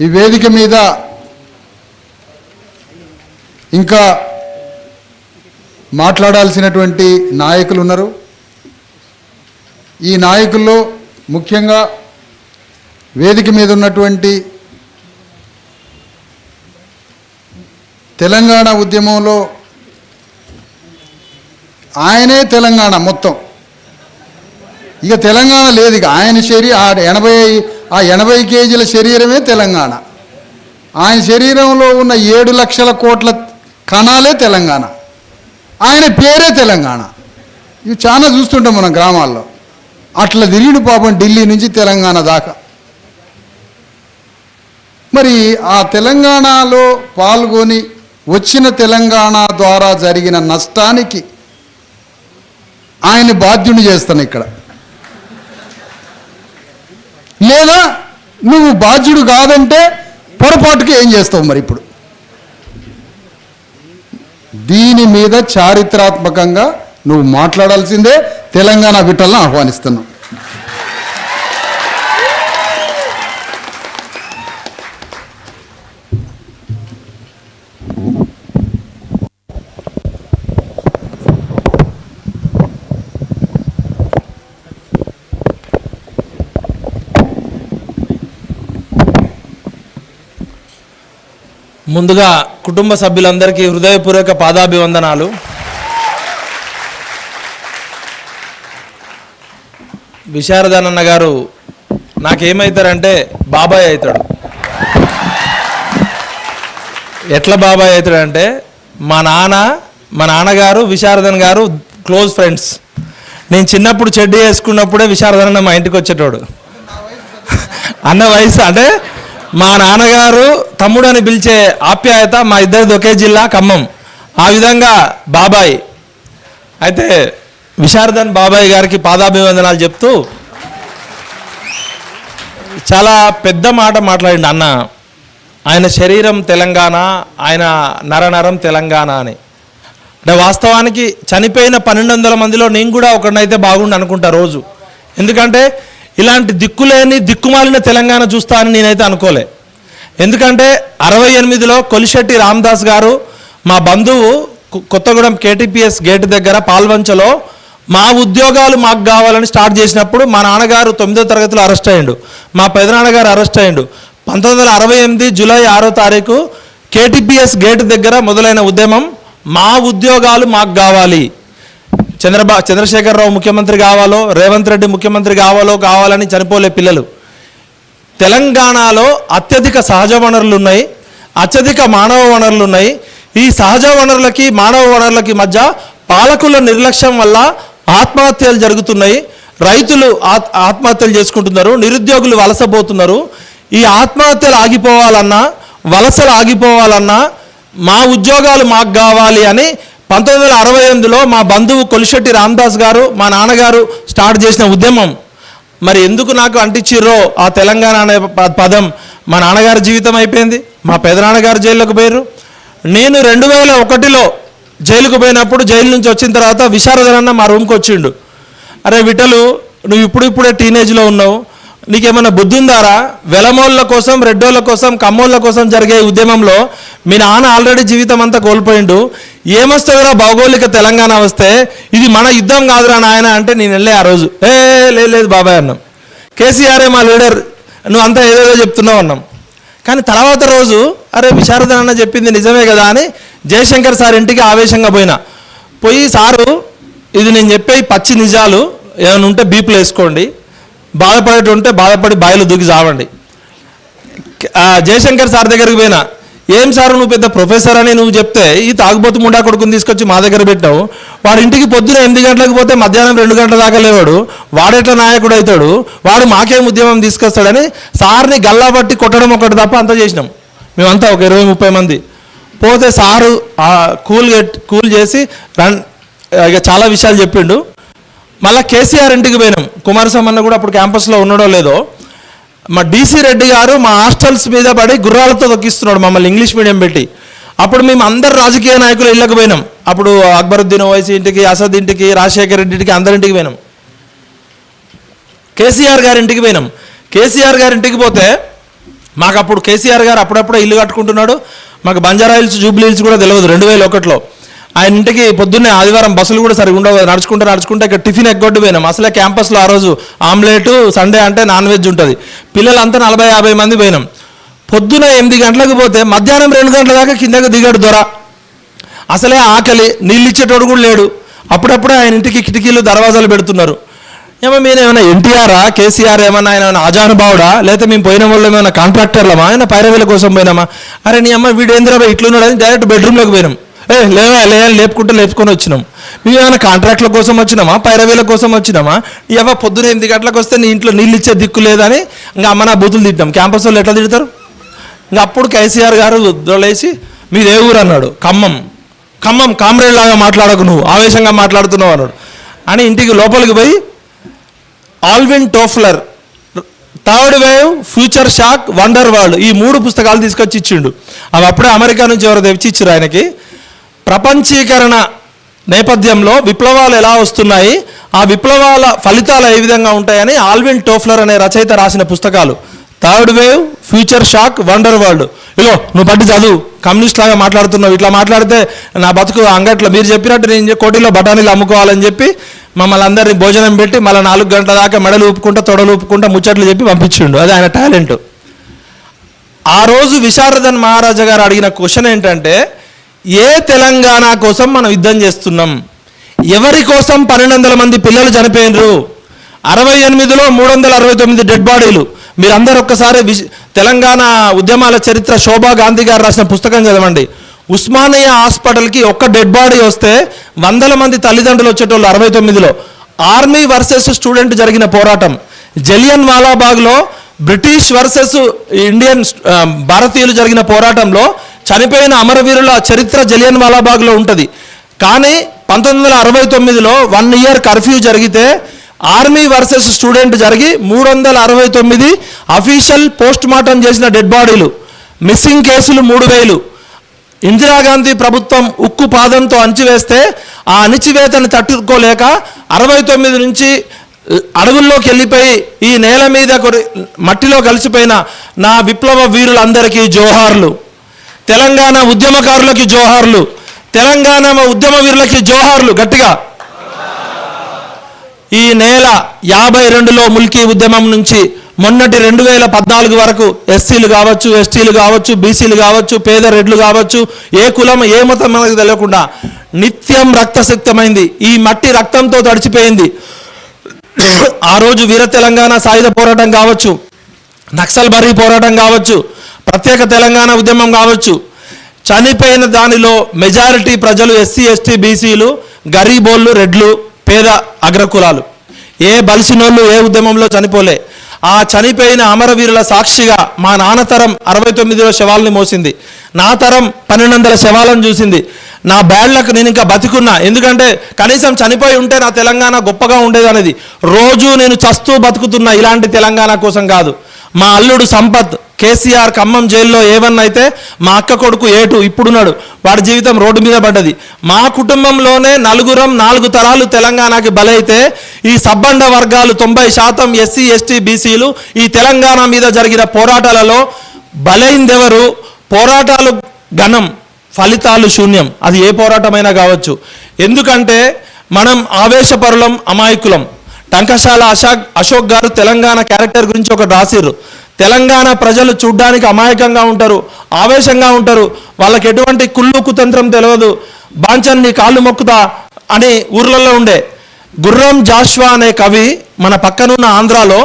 ఈ వేదిక మీద ఇంకా మాట్లాడాల్సినటువంటి నాయకులు ఉన్నారు. ఈ నాయకుల్లో ముఖ్యంగా వేదిక మీద ఉన్నటువంటి తెలంగాణ ఉద్యమంలో ఆయనే తెలంగాణ మొత్తం. ఇక తెలంగాణ లేదు ఇక. ఆయన శరీ ఆ ఎనభై ఆ ఎనభై కేజీల శరీరమే తెలంగాణ. ఆయన శరీరంలో ఉన్న ఏడు లక్షల కోట్ల కణాలే తెలంగాణ. ఆయన పేరే తెలంగాణ. ఇవి చాలా చూస్తుంటాం మనం గ్రామాల్లో. అట్లా తిరిగిన పాపం ఢిల్లీ నుంచి తెలంగాణ దాకా. మరి ఆ తెలంగాణలో పాల్గొని వచ్చిన తెలంగాణ ద్వారా జరిగిన నష్టానికి ఆయన బాధ్యుని చేస్తాను ఇక్కడ. లేదా నువ్వు బాధ్యుడు కాదంటే పొరపాటుకి ఏం చేస్తావు మరి ఇప్పుడు? దీని మీద చారిత్రాత్మకంగా నువ్వు మాట్లాడాల్సిందే తెలంగాణ బిడ్డలను ఆహ్వానిస్తున్నావు ముందుగా కుటుంబ సభ్యులందరికీ హృదయపూర్వక పాదాభివందనాలు. విశారదానన్న గారు నాకేమవుతారంటే బాబాయ్ అవుతాడు ఎట్లా బాబాయ్ అవుతాడంటే మా నాన్న మా నాన్నగారు విశారదన్ గారు క్లోజ్ ఫ్రెండ్స్. నేను చిన్నప్పుడు చెడ్డీ వేసుకున్నప్పుడే విశారదన్న మా ఇంటికి వచ్చేటోడు అన్న వయసు అంటే మా నాన్నగారు తమ్ముడు అని పిలిచే ఆప్యాయత మా ఇద్దరిది ఒకే జిల్లా ఖమ్మం. ఆ విధంగా బాబాయ్ అయితే విశారదన్ బాబాయ్ గారికి పాదాభివందనాలు చెప్తూ చాలా పెద్ద మాట మాట్లాడింది అన్న. ఆయన శరీరం తెలంగాణ ఆయన నరనరం తెలంగాణ అని. అంటే వాస్తవానికి చనిపోయిన పన్నెండు వందల మందిలో నేను కూడా ఒకడినైతే బాగుండు అనుకుంటా రోజు. ఎందుకంటే ఇలాంటి దిక్కులేని దిక్కుమాలిన తెలంగాణ చూస్తా అని నేనైతే అనుకోలే. ఎందుకంటే అరవై ఎనిమిదిలో కొలిశెట్టి రామదాస్ గారు మా బంధువు కొత్తగూడెం కేటీపీఎస్ గేట్ దగ్గర పాల్వంచలో మా ఉద్యోగాలు మాకు కావాలని స్టార్ట్ చేసినప్పుడు మా నాన్నగారు తొమ్మిదో తరగతిలో అరెస్ట్ అయ్యిండు. మా పెదనాన్నగారు అరెస్ట్ అయ్యిండు. పంతొమ్మిది వందల అరవై ఎనిమిది జూలై ఆరో తారీఖు కేటీపీఎస్ గేట్ దగ్గర మొదలైన ఉద్యమం మా ఉద్యోగాలు మాకు కావాలి. చంద్రబాబు చంద్రశేఖరరావు ముఖ్యమంత్రి కావాలో రేవంత్ రెడ్డి ముఖ్యమంత్రి కావాలో కావాలని చనిపోలే పిల్లలు. తెలంగాణలో అత్యధిక సహజ వనరులు ఉన్నాయి అత్యధిక మానవ వనరులు ఉన్నాయి. ఈ సహజ వనరులకి మానవ వనరులకి మధ్య పాలకుల నిర్లక్ష్యం వల్ల ఆత్మహత్యలు జరుగుతున్నాయి. రైతులు ఆత్- ఆత్మహత్యలు చేసుకుంటున్నారు నిరుద్యోగులు వలసపోతున్నారు. ఈ ఆత్మహత్యలు ఆగిపోవాలన్నా వలసలు ఆగిపోవాలన్నా మా ఉద్యోగాలు మాకు కావాలి అని పంతొమ్మిది వందల అరవై ఎనిమిదిలో మా బంధువు కొలిశెట్టి రామదాస్ గారు మా నాన్నగారు స్టార్ట్ చేసిన ఉద్యమం. మరి ఎందుకు నాకు అంటించిర్రో ఆ తెలంగాణ అనే ప- పదం మా నాన్నగారి జీవితం అయిపోయింది మా పెదనాన్నగారు జైల్లోకి పోయారు నేను రెండు వేల ఒకటిలో జైలుకు పోయినప్పుడు జైలు నుంచి వచ్చిన తర్వాత విశారదనన్న మా రూమ్కి వచ్చిండు అరే విటలు నువ్వు ఇప్పుడు ఇప్పుడే టీనేజ్లో ఉన్నావు నీకేమైనా బుద్ధి ఉందారా? వెలమోళ్ళ కోసం రెడ్డోళ్ళ కోసం కమ్మోళ్ళ కోసం జరిగే ఉద్యమంలో మీ నాన్న ఆల్రెడీ జీవితం అంతా కోల్పోయిండు. ఏమొస్తుందిరా భౌగోళిక తెలంగాణ వస్తే? ఇది మన యుద్ధం కాదురా నాయన అంటే నేను వెళ్ళే ఆ రోజు. ఏ లేదు లేదు బాబాయ్ అన్నాం. కేసీఆరే మా లీడర్? నువ్వు అంతా ఏదేదో చెప్తున్నావు అన్నాం. కానీ తర్వాత రోజు అరే విశారదన్ అన్న చెప్పింది నిజమే కదా అని జయశంకర్ సార్ ఇంటికి ఆవేశంగా పోయినా. పోయి సారు ఇది నేను చెప్పే పచ్చి నిజాలు ఏమైనా ఉంటే బీపులు వేసుకోండి. బాధపడేటి ఉంటే బాధపడి బాయిలో దూకి చావండి జయశంకర్ సార్ దగ్గరికి పోయినా ఏం సార్ నువ్వు పెద్ద ప్రొఫెసర్ అని నువ్వు చెప్తే ఈ తాగుబోతు ముండా కొడుకుని తీసుకొచ్చి మా దగ్గర పెట్టావు. వాడి ఇంటికి పొద్దున ఎనిమిది గంటలకు పోతే మధ్యాహ్నం రెండు గంటల దాకా లేవాడు. వాడెట్లా నాయకుడు అవుతాడు? వాడు మాకేం ఉద్యమం తీసుకొస్తాడని సార్ని గల్లా పట్టి కొట్టడం ఒకటి తప్ప అంతా చేసినాం. మేమంతా ఒక ఇరవై ముప్పై మంది. పోతే సారు కూల్ కూల్ చేసి రన్ ఇక చాలా విషయాలు చెప్పిండు. మళ్ళీ కేసీఆర్ ఇంటికి పోయినాం. కుమారస్వామి అన్న కూడా అప్పుడు క్యాంపస్లో ఉన్నాడో లేదో. మా డీసీ రెడ్డి గారు మా హాస్టల్స్ మీద పడి గుర్రాలతో తొక్కిస్తున్నాడు మమ్మల్ని ఇంగ్లీష్ మీడియం పెట్టి. అప్పుడు మేము అందరు రాజకీయ నాయకులు ఇళ్ళకి పోయినాం. అప్పుడు అక్బరుద్దీన్ ఓవైసీ ఇంటికి అసద్ ఇంటికి రాజశేఖర్ రెడ్డి ఇంటికి అందరింటికి పోయినాం. కేసీఆర్ గారి ఇంటికి పోయినాం. కేసీఆర్ గారి ఇంటికి పోతే మాకు అప్పుడు కేసీఆర్ గారు అప్పుడప్పుడే ఇల్లు కట్టుకుంటున్నాడు. మాకు బంజారా హిల్స్ జూబ్లీ హిల్స్ కూడా తెలియదు రెండు వేల ఒకటిలో. ఆయన ఇంటికి పొద్దున్నే ఆదివారం బస్సులు కూడా సరిగా ఉండవు. నడుచుకుంటూ నడుచుకుంటే ఇక్కడ టిఫిన్ ఎగ్గొట్టు పోయినాం అసలే క్యాంపస్లో ఆ రోజు ఆమ్లెట్ సండే అంటే నాన్ వెజ్ ఉంటుంది. పిల్లలంతా నలభై యాభై మంది పోయినాం. పొద్దున ఎనిమిది గంటలకు పోతే మధ్యాహ్నం రెండు గంటల దాకా కిందకు దిగాడు దొర. అసలే ఆకలి నీళ్ళు ఇచ్చేటోడు కూడా లేడు. అప్పుడప్పుడే ఆయన ఇంటికి కిటికీలు దర్వాజాలు పెడుతున్నారు. ఏమో మీరు ఏమైనా ఎన్టీఆరా కేసీఆర్ ఏమైనా ఆయన ఏమైనా అజానుభావుడా లేకపోతే మేము పోయిన వాళ్ళు ఏమైనా కాంట్రాక్టర్లమా? ఆయన పైరవీల కోసం పోయినామా? అరే నీ అమ్మ వీడు ఏందిరా ఇట్లున్నాడని అని డైరెక్ట్ బెడ్రూమ్లోకి పోయినాం. ఏ లేవా లే లేపుకుంటే లేపుకుంటూ లేపుకొని వచ్చినాం. మేము ఏమైనా కాంట్రాక్ట్ల కోసం వచ్చినామా? పైరవేల కోసం వచ్చినామా? ఎవ పొద్దున ఎనిమిది గంటలకు వస్తే నీ ఇంట్లో నీళ్ళు ఇచ్చే దిక్కు లేదని ఇంకా అమ్మ నా బూతులు తిట్టాం క్యాంపస్ వాళ్ళు ఎట్లా తిడతారు? ఇంకా అప్పుడు కేసీఆర్ గారు దొలేసి మీరు ఏ ఊరు అన్నాడు. ఖమ్మం ఖమ్మం కామ్రేడ్ లాగా మాట్లాడకు నువ్వు ఆవేశంగా మాట్లాడుతున్నావు అన్నాడు. అని ఇంటికి లోపలికి పోయి Alvin Toffler third wave future shock wonder world ఈ మూడు పుస్తకాలు తీసుకొచ్చి ఇచ్చిండు. అవి అప్పుడే అమెరికా నుంచి ఎవరో తెచ్చి ఇచ్చారు ఆయనకి. ప్రపంచీకరణ నేపథ్యంలో విప్లవాలు ఎలా వస్తున్నాయి? ఆ విప్లవాల ఫలితాలు ఏ విధంగా ఉంటాయని ఆల్విన్ టోఫ్లర్ అనే రచయిత రాసిన పుస్తకాలు. Third wave future shock wonder world. ఇగో నువ్వు పట్టి చదువు. కమ్యూనిస్ట్ లాగా మాట్లాడుతున్నావు. ఇట్లా మాట్లాడితే నా బతుకు అంగట్లో మీరు చెప్పినట్టు నేను కోటిలో బఠానీలు అమ్ముకోవాలని చెప్పి మమ్మల్ని అందరినీ భోజనం పెట్టి మళ్ళీ నాలుగు గంటల దాకా మెడలు ఊపుకుంటా తొడలు ఊపుకుంటా ముచ్చట్లు చెప్పి పంపించిండు. అది ఆయన టాలెంట్. ఆ రోజు విశారదన్ మహారాజా గారు అడిగిన క్వశ్చన్ ఏంటంటే ఏ తెలంగాణ కోసం మనం యుద్ధం చేస్తున్నాం? ఎవరి కోసం పన్నెండు వందల మంది పిల్లలు చనిపోయినరు? అరవై ఎనిమిదిలో మూడు వందల అరవై తొమ్మిది డెడ్ బాడీలు మీరందరూ ఒక్కసారి విశ్ తెలంగాణ ఉద్యమాల చరిత్ర శోభా గాంధీ గారు రాసిన పుస్తకం చదవండి. ఉస్మానియా హాస్పిటల్కి ఒక్క డెడ్ బాడీ వస్తే వందల మంది తల్లిదండ్రులు వచ్చేటోళ్ళు అరవై తొమ్మిదిలో. ఆర్మీ వర్సెస్ స్టూడెంట్ జరిగిన పోరాటం. జలియన్ వాలాబాగ్లో బ్రిటిష్ వర్సెస్ ఇండియన్ భారతీయులు జరిగిన పోరాటంలో చనిపోయిన అమరవీరుల చరిత్ర జలియన్ వాలాబాగ్లో ఉంటుంది. కానీ పంతొమ్మిది వందల అరవై తొమ్మిదిలో వన్ ఇయర్ కర్ఫ్యూ జరిగితే ఆర్మీ వర్సెస్ స్టూడెంట్ జరిగి మూడు వందల అరవై తొమ్మిది అఫీషియల్ పోస్ట్ మార్టం చేసిన డెడ్ బాడీలు. మిస్సింగ్ కేసులు మూడు వేలు ఇందిరాగాంధీ ప్రభుత్వం ఉక్కు పాదంతో అణచివేస్తే ఆ అణిచివేతను తట్టుకోలేక అరవై తొమ్మిది నుంచి అడవుల్లోకి వెళ్ళిపోయి ఈ నేల మీద కొరి- మట్టిలో కలిసిపోయిన నా విప్లవ వీరులందరికీ జోహార్లు. తెలంగాణ ఉద్యమకారులకి జోహార్లు తెలంగాణ ఉద్యమ వీరులకి జోహార్లు గట్టిగా. ఈ నేల యాభై రెండులో ముల్కీ ఉద్యమం నుంచి మొన్నటి రెండు వేల పద్నాలుగు వరకు ఎస్సీలు కావచ్చు ఎస్టీలు కావచ్చు బీసీలు కావచ్చు పేద రెడ్లు కావచ్చు ఏ కులం ఏ మతం మనకు తెలియకుండా నిత్యం రక్తసిక్తమైంది. ఈ మట్టి రక్తంతో తడిచిపోయింది. ఆ రోజు వీర తెలంగాణ సాయుధ పోరాటం కావచ్చు నక్సల్ బరీ పోరాటం కావచ్చు ప్రత్యేక తెలంగాణ ఉద్యమం కావచ్చు. చనిపోయిన దానిలో మెజారిటీ ప్రజలు ఎస్సీ ఎస్టీ బీసీలు గరీబోళ్ళు రెడ్లు పేద అగ్రకులాలు. ఏ బలిసినోళ్ళు ఏ ఉద్యమంలో చనిపోలే. ఆ చనిపోయిన అమరవీరుల సాక్షిగా మా నాన్న తరం అరవై తొమ్మిదిలో శవాలను మోసింది. నా తరం పన్నెండు వందల శవాలను చూసింది. నా బ్యాడ్లకు నేను ఇంకా బతికున్నా. ఎందుకంటే కనీసం చనిపోయి ఉంటే నా తెలంగాణ గొప్పగా ఉండేది అనేది. రోజు నేను చస్తూ బతుకుతున్నా ఇలాంటి తెలంగాణ కోసం కాదు. మా అల్లుడు సంపత్ కేసీఆర్ ఖమ్మం జైల్లో ఏమన్నా అయితే మా అక్క కొడుకు ఏటు ఇప్పుడున్నాడు. వాడి జీవితం రోడ్డు మీద పడ్డది. మా కుటుంబంలోనే నలుగురం నాలుగు తరాలు తెలంగాణకి బలైతే ఈ సబ్బండ వర్గాలు తొంభై శాతం ఎస్సీ ఎస్టీ బీసీలు ఈ తెలంగాణ మీద జరిగిన పోరాటాలలో బలైందెవరు? పోరాటాలు ఘనం ఫలితాలు శూన్యం. అది ఏ పోరాటమైనా కావచ్చు. ఎందుకంటే మనం ఆవేశపరులం అమాయకులం. టంకశాల అశోక్ అశోక్ గారు తెలంగాణ క్యారెక్టర్ గురించి ఒకటి రాసిర్రు. తెలంగాణ ప్రజలు చూడ్డానికి అమాయకంగా ఉంటారు ఆవేశంగా ఉంటారు. వాళ్ళకి ఎటువంటి కుళ్ళు కుతంత్రం తెలియదు బాంచన్ని కాళ్ళు మొక్కుతా అని ఊర్లలో ఉండే గుర్రం జాష్వా అనే కవి మన పక్కనున్న ఆంధ్రాలో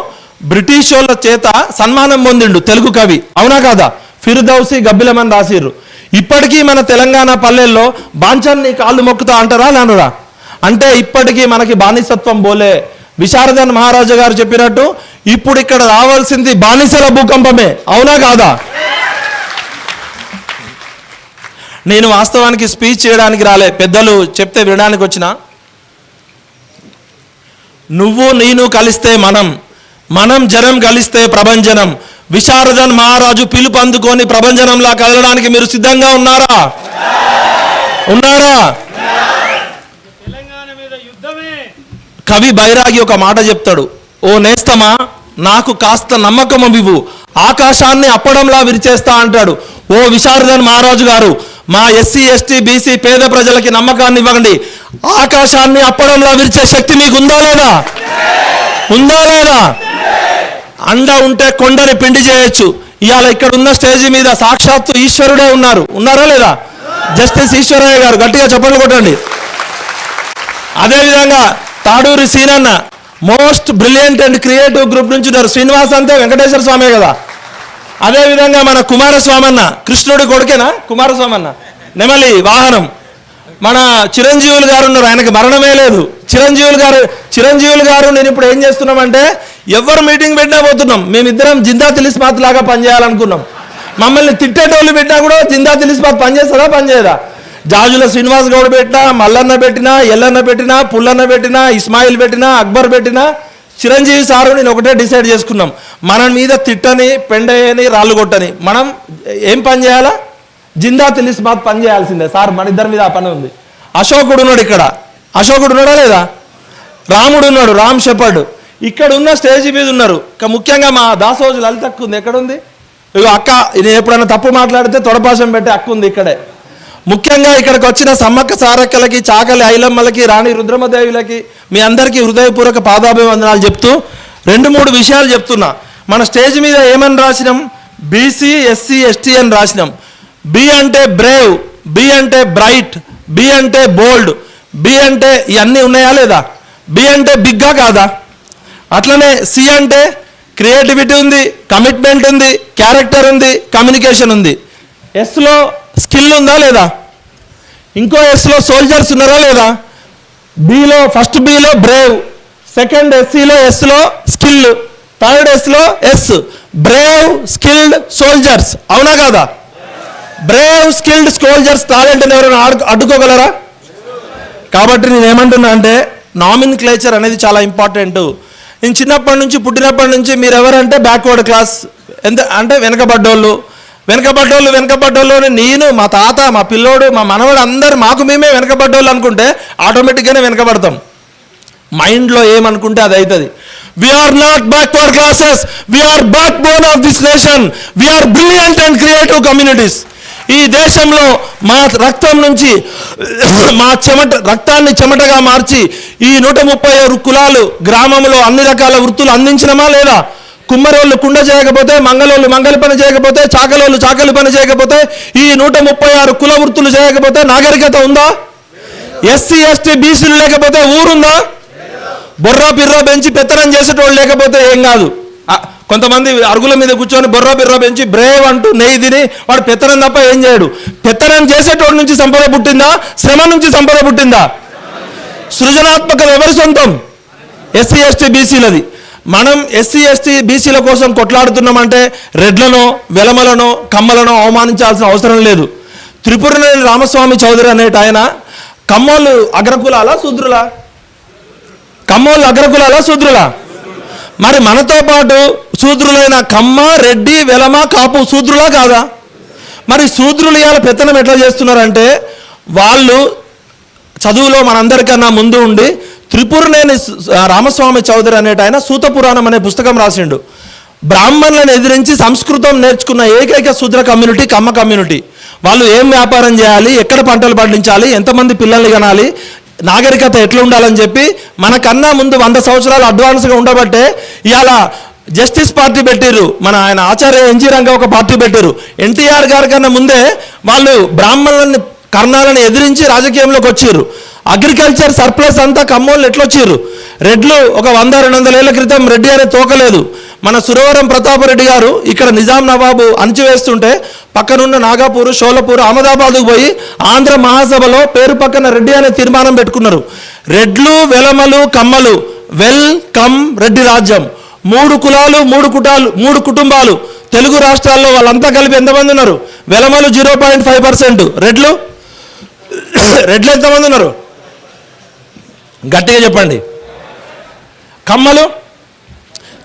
బ్రిటిష్ వాళ్ళ చేత సన్మానం పొందిండు తెలుగు కవి. అవునా కాదా? ఫిర్దౌసి గబ్బిలమని రాసిర్రు. ఇప్పటికీ మన తెలంగాణ పల్లెల్లో బాంచన్ని కాళ్ళు మొక్కుతా అంటారా నానురా? అంటే ఇప్పటికీ మనకి బానిసత్వం పోలే విశారదన్ మహారాజా గారు చెప్పినట్టు ఇప్పుడు ఇక్కడ రావాల్సింది బానిసల భూకంపమే. అవునా కాదా? నేను వాస్తవానికి స్పీచ్ చేయడానికి రాలే. పెద్దలు చెప్తే వినడానికి వచ్చిన? నువ్వు నేను కలిస్తే మనం. మనం జనం కలిస్తే ప్రభంజనం. విశారదన్ మహారాజు పిలుపు అందుకొని ప్రభంజనంలా కదలడానికి మీరు సిద్ధంగా ఉన్నారా? ఉన్నారా తెలంగాణ మీద యుద్ధమే కవి బైరాగి ఒక మాట చెప్తాడు ఓ నేస్తమా నాకు కాస్త నమ్మకం ఇవ్వు ఆకాశాన్ని అప్పడంలా విరిచేస్తా అంటాడు. ఓ విశారదన్ మహారాజు గారు మా ఎస్సీ ఎస్టీ బీసీ పేద ప్రజలకి నమ్మకాన్ని ఇవ్వండి ఆకాశాన్ని అప్పడంలా విరిచే శక్తి మీకు ఉందా లేదా? ఉందా లేదా? అండ ఉంటే కొండని పిండి చేయొచ్చు. ఇవాళ ఇక్కడ ఉన్న స్టేజ్ మీద సాక్షాత్తు ఈశ్వరుడే ఉన్నారు. ఉన్నారా లేదా? జస్టిస్ ఈశ్వరయ్య గారు గట్టిగా చెప్పండి కొట్టండి. అదేవిధంగా Taduri Seenanna most brilliant and creative group నుంచి ఉన్నారు. శ్రీనివాస్ అంతే వెంకటేశ్వర స్వామి కదా. అదేవిధంగా మన కుమారస్వామి అన్న కృష్ణుడి కొడుకేనా? కుమారస్వామి అన్న నెమలి వాహనం. మన చిరంజీవులు గారు ఉన్నారు. ఆయనకి మరణమే లేదు. చిరంజీవులు గారు చిరంజీవులు గారు నేను ఇప్పుడు ఏం చేస్తున్నామంటే ఎవరు మీటింగ్ పెట్టినా పోతున్నాం. మేమిద్దరం జిందా తెలిసిపాత్ లాగా పనిచేయాలనుకున్నాం. మమ్మల్ని తిట్టేటోళ్ళు పెట్టినా కూడా జిందా తెలిసిపాత్ పనిచేస్తుందా పనిచేయదా? జాజుల శ్రీనివాస్ గౌడ్ పెట్టినా మల్లన్న పెట్టినా ఎల్లన్న పెట్టినా పుల్లన్న పెట్టినా ఇస్మాయిల్ పెట్టినా అక్బర్ పెట్టినా చిరంజీవి సారు నేను ఒకటే డిసైడ్ చేసుకున్నాం. మన మీద తిట్టని పెండయని రాళ్ళు కొట్టని. మనం ఏం పని చేయాలా? జిందా తెలిసి మాకు పని చేయాల్సిందే. సార్ మన ఇద్దరి మీద ఆ పని ఉంది. అశోకుడు ఉన్నాడు ఇక్కడ. అశోకుడు ఉన్నాడా లేదా? రాముడు ఉన్నాడు రామ్ షెపర్డ్. ఇక్కడ ఉన్న స్టేజ్ మీద ఉన్నారు. ఇక ముఖ్యంగా మా దాసోజు లలిత అక్క ఉంది. ఎక్కడుంది? ఇగో అక్క నేను ఎప్పుడైనా తప్పు మాట్లాడితే తొడపాశం పెట్టే హక్కు ఉంది ఇక్కడే. ముఖ్యంగా ఇక్కడికి వచ్చిన సమ్మక్క సారక్కలకి చాకలి ఐలమ్మలకి రాణి రుద్రమదేవులకి మీ అందరికీ హృదయపూర్వక పాదాభివందనాలు చెప్తూ రెండు మూడు విషయాలు చెప్తున్నా. మన స్టేజ్ మీద ఏమని రాసినాం? బీసీ ఎస్సీ ఎస్టీ అని రాసినాం. బి అంటే బ్రేవ్ బి అంటే బ్రైట్ బి అంటే బోల్డ్ బి అంటే ఇవన్నీ ఉన్నాయా లేదా? బి అంటే బిగ్గా కాదా? అట్లనే సి అంటే క్రియేటివిటీ ఉంది కమిట్మెంట్ ఉంది క్యారెక్టర్ ఉంది కమ్యూనికేషన్ ఉంది. ఎస్లో స్కిల్ ఉందా లేదా? ఇంకో ఎస్లో సోల్జర్స్ ఉన్నారా లేదా? బీలో ఫస్ట్ బీలో బ్రేవ్ సెకండ్ ఎస్సీలో ఎస్లో స్కిల్ థర్డ్ ఎస్లో ఎస్ బ్రేవ్ స్కిల్డ్ సోల్జర్స్ అవునా కాదా? బ్రేవ్ స్కిల్డ్ సోల్జర్స్ టాలెంట్ ఎవరైనా అడ్డుకోగలరా? కాబట్టి నేను ఏమంటున్నా అంటే నామిన్ క్లేచర్ అనేది చాలా ఇంపార్టెంట్ నేను చిన్నప్పటి నుంచి పుట్టినప్పటి నుంచి మీరు ఎవరంటే బ్యాక్వర్డ్ క్లాస్ ఎంత అంటే వెనకబడ్డోళ్ళు. వెనకబడ్డోళ్ళు వెనకబడ్డోళ్ళు నేను మా తాత మా పిల్లోడు మా మనవడు అందరు మాకు మేమే వెనకబడ్డోళ్ళు అనుకుంటే ఆటోమేటిక్గానే వెనకబడతాం. మైండ్లో ఏమనుకుంటే అది అవుతుంది we are not backward classes we are backbone of this nation we are brilliant and creative communities ఈ దేశంలో మా రక్తం నుంచి మా చెమట రక్తాన్ని చెమటగా మార్చి ఈ నూట ముప్పై ఆరు కులాలు గ్రామంలో అన్ని రకాల వృత్తులు అందించినమా లేదా? కుమ్మరోళ్ళు కుండ చేయకపోతే మంగళోళ్ళు మంగళ పని చేయకపోతే చాకలోళ్ళు చాకలి పని చేయకపోతే ఈ నూట ముప్పై ఆరు కుల వృత్తులు చేయకపోతే నాగరికత ఉందా? ఎస్సీ ఎస్టీ బీసీలు లేకపోతే ఊరుందా? బొర్రా పిర్రా పెంచి పెత్తనం చేసేటోళ్ళు లేకపోతే ఏం కాదు. కొంతమంది అరుగుల మీద కూర్చొని బొర్రా పిర్రా పెంచి బ్రేవ్ అంటూ నెయ్యి తిని వాడు పెత్తనం తప్ప ఏం చేయడు. పెత్తనం చేసేటోడి నుంచి సంపద పుట్టిందా? శ్రమ నుంచి సంపద పుట్టిందా? సృజనాత్మకత ఎవరి సొంతం? ఎస్సీ ఎస్టీ బీసీలది. మనం ఎస్సీ ఎస్టీ బీసీల కోసం కొట్లాడుతున్నామంటే రెడ్లనో వెలమలనో కమ్మలనో అవమానించాల్సిన అవసరం లేదు. త్రిపురనేని రామస్వామి చౌదరి అనేట ఆయన కమ్మోళ్ళు అగ్రకులాల శూద్రుల? కమ్మోళ్ళు అగ్రకులాల శూద్రుల? మరి మనతో పాటు శూద్రులైన కమ్మ రెడ్డి వెలమ కాపు శూద్రులా కాదా? మరి శూద్రులు ఇవాళ పెత్తనం ఎట్లా చేస్తున్నారంటే వాళ్ళు చదువులో మనందరికన్నా ముందు ఉండి త్రిపురనేని రామస్వామి చౌదరి అనేట ఆయన సూత పురాణం అనే పుస్తకం రాసిండు. బ్రాహ్మణులను ఎదిరించి సంస్కృతం నేర్చుకున్న ఏకైక శూద్ర కమ్యూనిటీ కమ్మ కమ్యూనిటీ. వాళ్ళు ఏం వ్యాపారం చేయాలి ఎక్కడ పంటలు పండించాలి ఎంతమంది పిల్లల్ని కనాలి నాగరికత ఎట్లా ఉండాలని చెప్పి మనకన్నా ముందు వంద సంవత్సరాలు అడ్వాన్స్గా ఉండబట్టే ఇవాళ జస్టిస్ పార్టీ పెట్టారు మన ఆయన ఆచార్య ఎన్జీ రంగ ఒక పార్టీ పెట్టిర్రు. ఎన్టీఆర్ గారి కన్నా ముందే వాళ్ళు బ్రాహ్మణులని కర్ణాలను ఎదిరించి రాజకీయంలోకి వచ్చారు అగ్రికల్చర్ సర్ప్లస్ అంతా కమ్మోళ్ళు ఎట్లొచ్చారు రెడ్లు ఒక వంద రెండు వందల ఏళ్ళ క్రితం రెడ్డి అనే తోకలేదు. మన సురవరం ప్రతాపరెడ్డి గారు ఇక్కడ నిజాం నవాబు అణచివేస్తుంటే పక్కనున్న నాగాపూర్ షోలపూర్ అహ్మదాబాద్కు పోయి ఆంధ్ర మహాసభలో పేరు పక్కన రెడ్డి అనే తీర్మానం పెట్టుకున్నారు. రెడ్లు వెలమలు కమ్మలు వెల్ కమ్ రెడ్డి రాజ్యం. మూడు కులాలు మూడు కుటాలు మూడు కుటుంబాలు. తెలుగు రాష్ట్రాల్లో వాళ్ళంతా కలిపి ఎంతమంది ఉన్నారు? వెలమలు జీరో పాయింట్ ఫైవ్ పర్సెంట్. రెడ్లు? రెడ్లు ఎంతమంది ఉన్నారు? గట్టిగా చెప్పండి. కమ్మలు?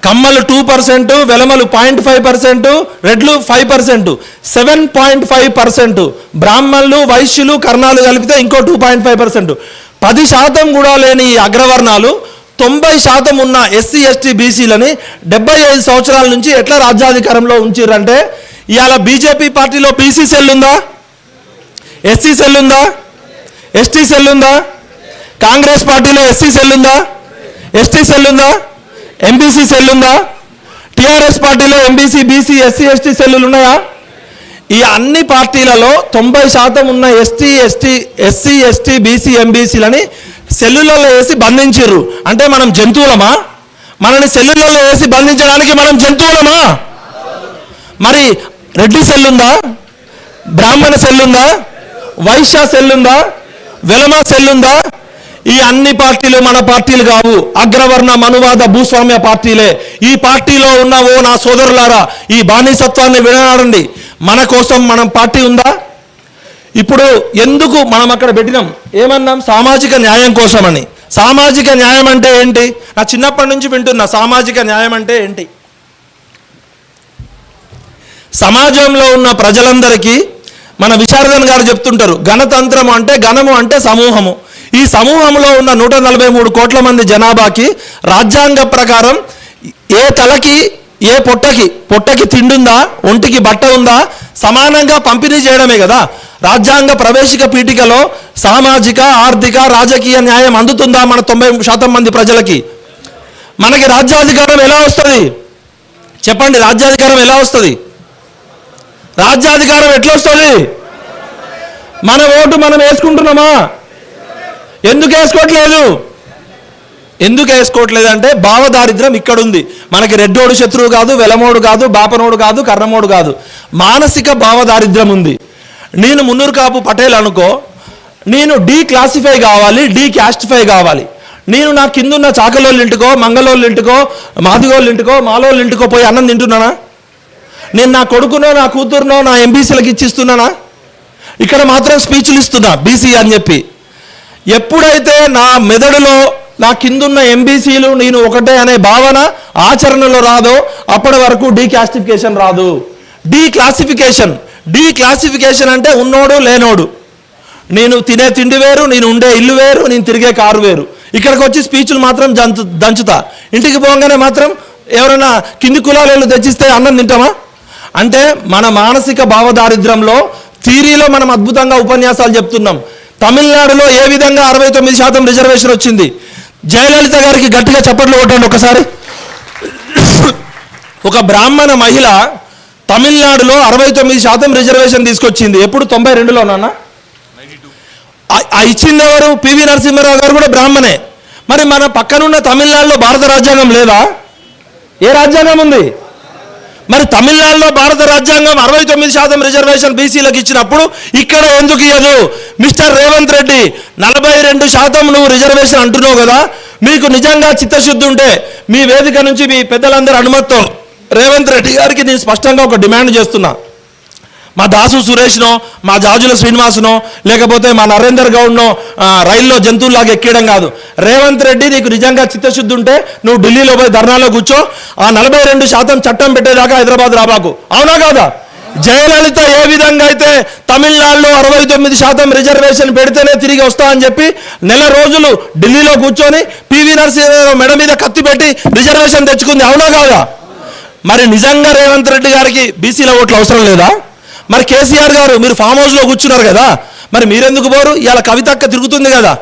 కమ్మలు టూ పర్సెంట్ వెలమలు పాయింట్ ఫైవ్ పర్సెంట్ రెడ్లు five percent seven point five percent బ్రాహ్మణులు వైశ్యులు కర్ణాలు కలిపితే ఇంకో టూ పాయింట్ ఫైవ్ పర్సెంట్ పది శాతం కూడా లేని ఈ అగ్రవర్ణాలు తొంభై శాతం ఉన్న ఎస్సీ ఎస్టీ బీసీలని డెబ్బై ఐదు సంవత్సరాల నుంచి ఎట్లా రాజ్యాధికారంలో ఉంచిర్రంటే ఇవాళ బీజేపీ పార్టీలో బీసీ సెల్ ఉందా? ఎస్సీ సెల్ ఉందా? ఎస్టీ సెల్ ఉందా? కాంగ్రెస్ పార్టీలో ఎస్సీ సెల్ ఉందా? ఎస్టీ సెల్ ఉందా? ఎంబీసీ సెల్ ఉందా? టీఆర్ఎస్ పార్టీలో ఎంబీసీ బీసీ ఎస్సీ ఎస్టీ సెల్లులు ఉన్నాయా? ఈ అన్ని పార్టీలలో తొంభై శాతం ఉన్న ST ST SC ST BC ఎంబీసీలని సెల్లులలో వేసి బంధించారు అంటే మనం జంతువులమా? మనని సెల్లులలో వేసి బంధించడానికి మనం జంతువులమా? మరి రెడ్డి సెల్లుందా బ్రాహ్మణ సెల్లుందా వైశ్య సెల్లుందా వెలమ సెల్లుందా ఈ అన్ని పార్టీలు మన పార్టీలు కావు. అగ్రవర్ణ మనువాద భూస్వామ్య పార్టీలే. ఈ పార్టీలో ఉన్న ఓ నా సోదరులారా ఈ బానిసత్వాన్ని విడనాడండి. మన కోసం మనం పార్టీ ఉందా? ఇప్పుడు ఎందుకు మనం అక్కడ పెట్టినాం? ఏమన్నాం? సామాజిక న్యాయం కోసమని. సామాజిక న్యాయం అంటే ఏంటి? నా చిన్నప్పటి నుంచి వింటున్నా సామాజిక న్యాయం అంటే ఏంటి? సమాజంలో ఉన్న ప్రజలందరికీ మన విశారదన్ గారు చెప్తుంటారు గణతంత్రము అంటే గణము అంటే సమూహము. ఈ సమూహంలో ఉన్న నూట నలభై మూడు కోట్ల మంది జనాభాకి రాజ్యాంగ ప్రకారం ఏ తలకి ఏ పొట్టకి పొట్టకి తిండుందా ఒంటికి బట్ట ఉందా సమానంగా పంపిణీ చేయడమే కదా. రాజ్యాంగ ప్రవేశిక పీఠికలో సామాజిక ఆర్థిక రాజకీయ న్యాయం అందుతుందా మన తొంభై శాతం మంది ప్రజలకి? మనకి రాజ్యాధికారం ఎలా వస్తుంది? చెప్పండి రాజ్యాధికారం ఎలా వస్తుంది? రాజ్యాధికారం ఎట్లా వస్తుంది? మన ఓటు మనం వేసుకుంటున్నామా? ఎందుకు వేసుకోవట్లేదు? ఎందుకు వేసుకోవట్లేదు అంటే భావదారిద్ర్యం ఇక్కడ ఉంది మనకి రెడ్డోడు శత్రువు కాదు వెలమోడు కాదు బాపనోడు కాదు కర్ణమోడు కాదు. మానసిక భావదారిద్ర్యం ఉంది. నేను మున్నూరు కాపు పటేల్ అనుకో నేను డీ క్లాసిఫై కావాలి డీ క్యాస్టిఫై కావాలి. నేను నా కిందున్న చాకలోళ్ళ ఇంటికో మంగళోళ్ళ ఇంటికో మాదిగోళ్ళ ఇంటికో మాలోళ్ళ ఇంటికో పోయి అన్నం తింటున్నానా? నేను నా కొడుకునో నా కూతురునో నా ఎంబీసీలకు ఇచ్చిస్తున్నానా? ఇక్కడ మాత్రం స్పీచ్లు ఇస్తున్నా బీసీ అని చెప్పి. ఎప్పుడైతే నా మెదడులో నా కిందున్న ఎంబీసీలు నేను ఒకటే అనే భావన ఆచరణలో రాదో అప్పటి వరకు డీ క్లాసిఫికేషన్ రాదు. డీ క్లాసిఫికేషన్ డీ క్లాసిఫికేషన్ అంటే ఉన్నోడు లేనోడు. నేను తినే తిండి వేరు నేను ఉండే ఇల్లు వేరు నేను తిరిగే కారు వేరు. ఇక్కడికి వచ్చి స్పీచ్లు మాత్రం దంచు దంచుతా. ఇంటికి పోగానే మాత్రం ఎవరైనా కింది కులాలు తెచ్చిస్తే అన్నం తింటామా? అంటే మన మానసిక భావదారిద్ర్యంలో థీరీలో మనం అద్భుతంగా ఉపన్యాసాలు చెప్తున్నాం. తమిళనాడులో ఏ విధంగా అరవై తొమ్మిది శాతం రిజర్వేషన్ వచ్చింది? జయలలిత గారికి గట్టిగా చప్పట్లు కొట్టండి ఒకసారి. ఒక బ్రాహ్మణ మహిళ తమిళనాడులో అరవై తొమ్మిది శాతం రిజర్వేషన్ తీసుకొచ్చింది. ఎప్పుడు? తొంభై రెండులో నాన్న? ఇచ్చింది ఎవరు? పివి నరసింహారావు గారు కూడా బ్రాహ్మణే. మరి మన పక్కనున్న తమిళనాడులో భారత రాజ్యాంగం లేదా? ఏ రాజ్యాంగం ఉంది? మరి తమిళనాడులో భారత రాజ్యాంగం అరవై తొమ్మిది శాతం రిజర్వేషన్ బీసీలకు ఇచ్చినప్పుడు ఇక్కడ ఎందుకు ఇవ్వదు మిస్టర్ రేవంత్ రెడ్డి నలభై రెండు శాతం నువ్వు రిజర్వేషన్ అంటున్నావు కదా? మీకు నిజంగా చిత్తశుద్ధి ఉంటే మీ వేదిక నుంచి మీ పెద్దలందరి అనుమతితో రేవంత్ రెడ్డి గారికి నేను స్పష్టంగా ఒక డిమాండ్ చేస్తున్నా. మా దాసు సురేష్నో మా జాజుల శ్రీనివాసునో లేకపోతే మా నరేందర్ గౌడ్నో రైల్లో జంతువులాగా ఎక్కేయడం కాదు. రేవంత్ రెడ్డి నీకు నిజంగా చిత్తశుద్ధి ఉంటే నువ్వు ఢిల్లీలో పోయి ధర్నాలో కూర్చో ఆ నలభై రెండు శాతం చట్టం పెట్టేదాకా హైదరాబాద్ రాబాకు. అవునా కాదా? జయలలిత ఏ విధంగా అయితే తమిళనాడులో అరవై తొమ్మిది శాతం రిజర్వేషన్ పెడితేనే తిరిగి వస్తా అని చెప్పి నెల రోజులు ఢిల్లీలో కూర్చొని పివి నరసింహరావు మెడ మీద కత్తి పెట్టి రిజర్వేషన్ తెచ్చుకుంది. అవునా కాదా? మరి నిజంగా రేవంత్ రెడ్డి గారికి బీసీల ఓట్లు అవసరం లేదా? మరి కేసీఆర్ గారు మీరు ఫామ్ హౌస్లో కూర్చున్నారు కదా మరి మీరెందుకు పోరు? ఇవాళ కవితక్క తిరుగుతుంది కదా.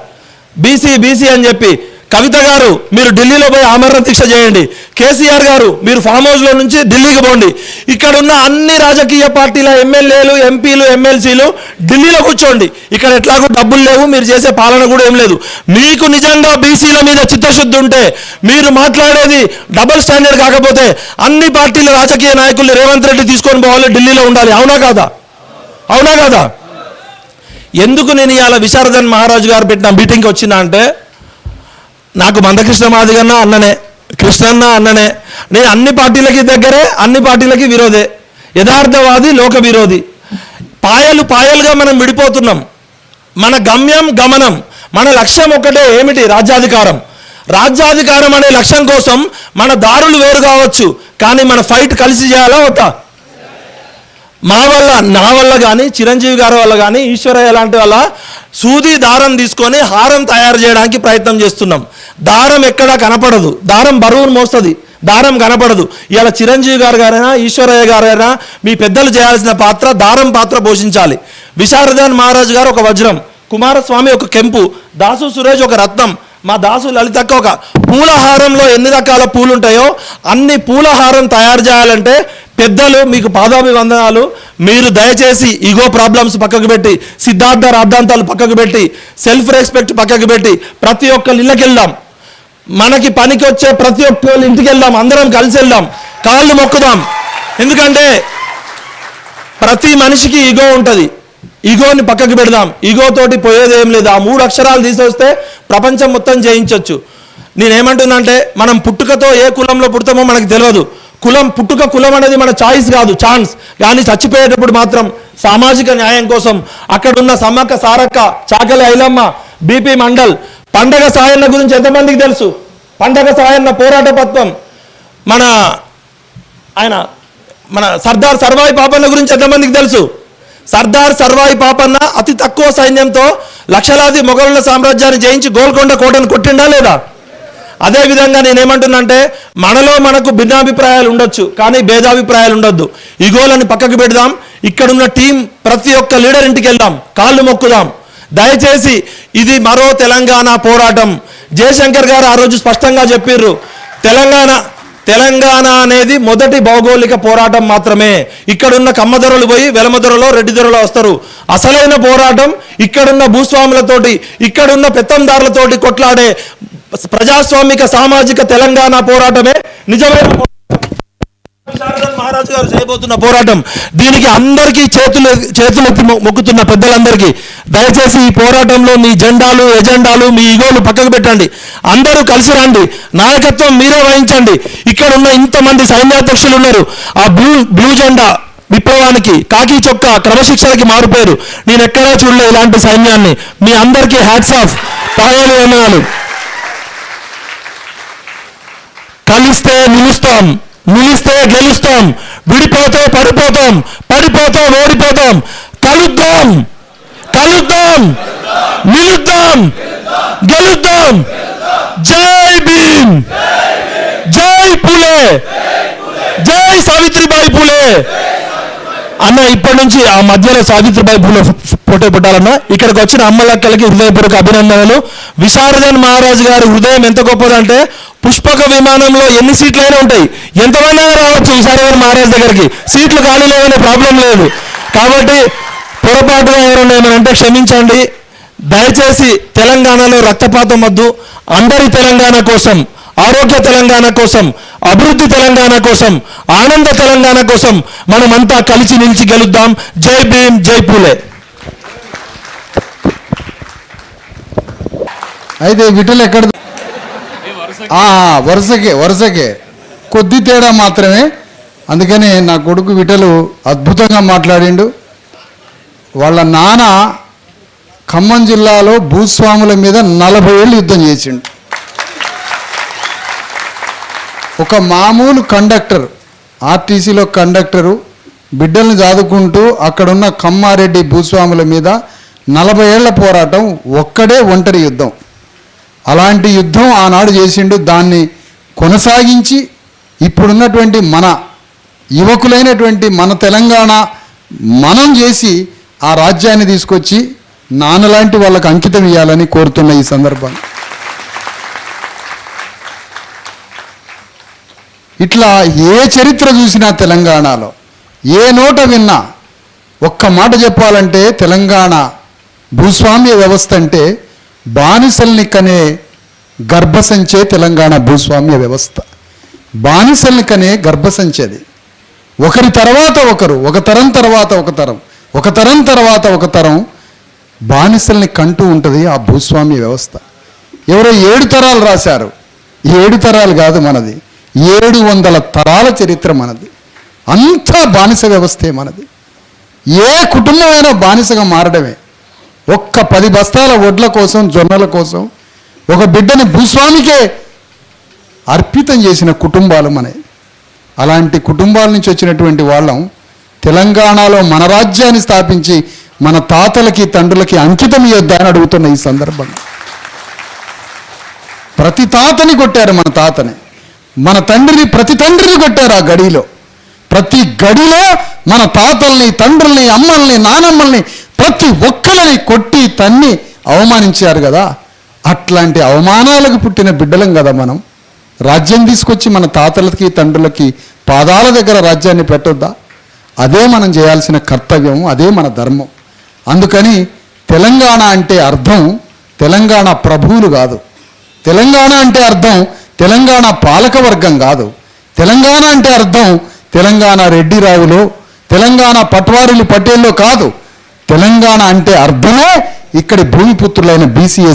బీసీ బీసీ అని చెప్పి కవిత గారు మీరు ఢిల్లీలో పోయి ఆమరణ దీక్ష చేయండి. కేసీఆర్ గారు మీరు ఫామ్ హౌస్లో నుంచి ఢిల్లీకి పోండి. ఇక్కడ ఉన్న అన్ని రాజకీయ పార్టీల ఎమ్మెల్యేలు ఎంపీలు ఎమ్మెల్సీలు ఢిల్లీలో కూర్చోండి. ఇక్కడ ఎట్లాగో డబ్బులు లేవు మీరు చేసే పాలన కూడా ఏం లేదు. మీకు నిజంగా బీసీల మీద చిత్తశుద్ధి ఉంటే మీరు మాట్లాడేది డబుల్ స్టాండర్డ్ కాకపోతే అన్ని పార్టీల రాజకీయ నాయకులు రేవంత్ రెడ్డి తీసుకొని పోవాలి ఢిల్లీలో ఉండాలి. అవునా కాదా? అవునా కాదా? ఎందుకు నేను ఇవాళ విశారదన్ మహారాజు గారు పెట్టిన మీటింగ్కి వచ్చినా అంటే నాకు మందకృష్ణ మాదిగన్న అన్ననే కృష్ణన్న అన్ననే. నేను అన్ని పార్టీలకి దగ్గరే అన్ని పార్టీలకి విరోధే. యథార్థవాది లోక విరోధి పాయలు పాయలుగా మనం విడిపోతున్నాం. మన గమ్యం గమనం మన లక్ష్యం ఒకటే ఏమిటి? రాజ్యాధికారం. రాజ్యాధికారం అనే లక్ష్యం కోసం మన దారులు వేరు కావచ్చు కానీ మన ఫైట్ కలిసి చేయాలా వద్దా? మా వల్ల నా వల్ల కానీ చిరంజీవి గారి వల్ల కానీ ఈశ్వరయ్య లాంటి వల్ల సూది దారం తీసుకొని హారం తయారు చేయడానికి ప్రయత్నం చేస్తున్నాం. దారం ఎక్కడా కనపడదు. దారం బరువును మోస్తుంది. దారం కనపడదు. ఇలా చిరంజీవి గారు గారైనా ఈశ్వరయ్య గారైనా మీ పెద్దలు చేయాల్సిన పాత్ర దారం పాత్ర పోషించాలి. విశారదాన్ మహారాజు గారు ఒక వజ్రం కుమారస్వామి ఒక కెంపు దాసు సురేష్ ఒక రత్నం మా దాసు లలితక్క ఒక పూలహారంలో ఎన్ని రకాల పూలు ఉంటాయో అన్ని పూలహారం తయారు చేయాలంటే పెద్దలు మీకు పాదాభివందనాలు. మీరు దయచేసి ఈగో ప్రాబ్లమ్స్ పక్కకు పెట్టి సిద్ధార్థ రాద్ధాంతాలు పక్కకు పెట్టి సెల్ఫ్ రెస్పెక్ట్ పక్కకు పెట్టి ప్రతి ఒక్కరి ఇళ్ళకి వెళ్దాం మనకి పనికి వచ్చే ప్రతి ఒక్కరు ఇంటికి వెళ్దాం అందరం కలిసి వెళ్దాం. కాళ్ళు మొక్కుదాం. ఎందుకంటే ప్రతి మనిషికి ఈగో ఉంటుంది. ఈగోని పక్కకు పెడదాం. ఈగోతోటి పోయేదేం లేదు. ఆ మూడు అక్షరాలు తీసేస్తే ప్రపంచం మొత్తం జయించవచ్చు నేనేమంటున్నా అంటే మనం పుట్టుకతో ఏ కులంలో పుడతామో మనకు తెలియదు. కులం పుట్టుక కులం అనేది మన చాయిస్ కాదు ఛాన్స్. కానీ చచ్చిపోయేటప్పుడు మాత్రం సామాజిక న్యాయం కోసం అక్కడున్న సమ్మక్క సారక్క చాకలి ఐలమ్మ బీపీ మండల్ పండగ సాయన్న గురించి ఎంతమందికి తెలుసు? పండగ సాయన్న పోరాట పత్వం. మన ఆయన మన సర్దార్ సర్వాయి పాపన్న గురించి ఎంతమందికి తెలుసు? సర్దార్ సర్వాయి పాపన్న అతి తక్కువ సైన్యంతో లక్షలాది మొఘలుల సామ్రాజ్యాన్ని జయించి గోల్కొండ కోటను కొట్టిండా లేదా? అదేవిధంగా విధంగా నేనేమంటున్నానంటే మనలో మనకు భిన్నాభిప్రాయాలు ఉండొచ్చు కానీ భేదాభిప్రాయాలు ఉండొద్దు. ఇగోలను పక్కకు పెడదాం ఇక్కడున్న టీం ప్రతి ఒక్క లీడర్ ఇంటికి వెళ్దాం కాళ్ళు మొక్కుదాం. దయచేసి ఇది మరో తెలంగాణ పోరాటం. జయశంకర్ గారు ఆ రోజు స్పష్టంగా చెప్పిర్రు తెలంగాణ తెలంగాణ అనేది మొదటి భౌగోళిక పోరాటం మాత్రమే. ఇక్కడున్న కమ్మదొరలు పోయి వెలమధరలో రెడ్డి దొరలో వస్తారు. అసలైన పోరాటం ఇక్కడున్న భూస్వాములతోటి ఇక్కడున్న పెత్తందారులతోటి కొట్లాడే ప్రజాస్వామిక సామాజిక తెలంగాణ పోరాటమే నిజమైన మహారాజు గారు చేయబోతున్న పోరాటం. దీనికి అందరికీ చేతులు చేతులెత్తి మొక్కుతున్న పెద్దలందరికీ దయచేసి ఈ పోరాటంలో మీ జెండాలు ఎజెండాలు మీ ఈగోలు పక్కకు పెట్టండి. అందరూ కలిసి రండి. నాయకత్వం మీరే వహించండి. ఇక్కడ ఉన్న ఇంతమంది సైన్యాధ్యక్షులు ఉన్నారు. ఆ బ్లూ బ్లూ జెండా విప్లవానికి కాకి చొక్కా క్రమశిక్షణకి మారిపోయారు నేను ఎక్కడా చూడలే ఇలాంటి సైన్యాన్ని. మీ అందరికీ హ్యాట్స్ ఆఫ్. పాయాలు కలిస్తే నిలుస్తాం నిలిస్తే గెలుస్తాం విడిపోతే పడిపోతాం పడిపోతే ఓడిపోతాం. కలుద్దాం కలుద్దాం నిలుద్దాం గెలుద్దాం. జై భీమ్ జై పులే జై సావిత్రిబాయి పులే. అన్న ఇప్పటి నుంచి ఆ మధ్యలో సావిత్రిబాయి పూల పోటీ పెట్టాలన్న ఇక్కడికి వచ్చిన అమ్మలక్కలకి హృదయపూర్వక అభినందనలు. విశారదన్ మహారాజు గారి హృదయం ఎంత గొప్పదంటే పుష్పక విమానంలో ఎన్ని సీట్లు అయినా ఉంటాయి. ఎంతమంది అయినా రావచ్చు విశారదన్ మహారాజ్ దగ్గరికి. సీట్లు ఖాళీ లేవనే ప్రాబ్లం లేదు. కాబట్టి పొరపాటుగా ఎవరైనా ఏమనంటే అంటే క్షమించండి. దయచేసి తెలంగాణలో రక్తపాతం వద్దు. అందరి తెలంగాణ కోసం ఆరోగ్య తెలంగాణ కోసం అభివృద్ధి తెలంగాణ కోసం ఆనంద తెలంగాణ కోసం మనమంతా కలిసి నిలిచి గెలుద్దాం. జై భీమ్ జై పూలే. అయితే విటలు ఎక్కడ? వరుసకే వరుసకే. కొద్ది తేడా మాత్రమే. అందుకని నా కొడుకు విటలు అద్భుతంగా మాట్లాడిండు. వాళ్ళ నాన్న ఖమ్మం జిల్లాలో భూస్వాముల మీద నలభై ఏళ్ళు యుద్ధం చేసిండు. ఒక మామూలు కండక్టర్ ఆర్టీసీలో కండక్టరు బిడ్డల్ని చదువుకుంటూ అక్కడున్న కమ్మారెడ్డి భూస్వాముల మీద నలభై ఏళ్ళ పోరాటం ఒక్కడే ఒంటరి యుద్ధం. అలాంటి యుద్ధం ఆనాడు చేసిండు. దాన్ని కొనసాగించి ఇప్పుడున్నటువంటి మన యువకులైనటువంటి మన తెలంగాణ మనం చేసి ఆ రాజ్యాన్ని తీసుకొచ్చి నాన్నలాంటి వాళ్ళకు అంకితం ఇవ్వాలని కోరుతున్న ఈ సందర్భం ఇట్లా ఏ చరిత్ర చూసినా తెలంగాణలో ఏ నోట విన్నా ఒక్క మాట చెప్పాలంటే తెలంగాణ భూస్వామ్య వ్యవస్థ అంటే బానిసల్ని కనే గర్భసంచే తెలంగాణ భూస్వామ్య వ్యవస్థ. బానిసల్ని కనే గర్భసంచేది. ఒకరి తర్వాత ఒకరు ఒక తరం తర్వాత ఒక తరం ఒక తరం తర్వాత ఒక తరం బానిసల్ని కంటూ ఉంటుంది ఆ భూస్వామ్య వ్యవస్థ. ఎవరో ఏడు తరాలు రాశారు. ఏడు తరాలు కాదు మనది. ఏడు వందల తరాల చరిత్ర మనది. అంతా బానిస వ్యవస్థే మనది. ఏ కుటుంబమైనా బానిసగా మారడమే. ఒక్క పది బస్తాల వడ్ల కోసం జొన్నల కోసం ఒక బిడ్డని భూస్వామికే అర్పితం చేసిన కుటుంబాలు మనవి. అలాంటి కుటుంబాల నుంచి వచ్చినటువంటి వాళ్ళం తెలంగాణలో మన రాజ్యాన్ని స్థాపించి మన తాతలకి తండ్రులకి అంకితం ఇవ్వద్దా అని అడుగుతున్న ఈ సందర్భంగా ప్రతి తాతని కొట్టారు మన తాతని. మన తండ్రిని ప్రతి తండ్రిని కొట్టారు ఆ గడిలో. ప్రతి గడిలో మన తాతల్ని తండ్రుల్ని అమ్మల్ని నానమ్మల్ని ప్రతి ఒక్కరిని కొట్టి తన్ని అవమానించారు కదా. అట్లాంటి అవమానాలకు పుట్టిన బిడ్డలం కదా మనం. రాజ్యం తీసుకొచ్చి మన తాతలకి తండ్రులకి పాదాల దగ్గర రాజ్యాన్ని పెట్టొద్దా? అదే మనం చేయాల్సిన కర్తవ్యం అదే మన ధర్మం. అందుకని తెలంగాణ అంటే అర్థం తెలంగాణ ప్రభువులు కాదు. తెలంగాణ అంటే అర్థం తెలంగాణ పాలక వర్గం కాదు. తెలంగాణ అంటే అర్థం తెలంగాణ రెడ్డి రావులో తెలంగాణ పట్వారీలు పటేల్లో కాదు. తెలంగాణ అంటే అర్థమే ఇక్కడి భూమిపుత్రులైన బీసీఎస్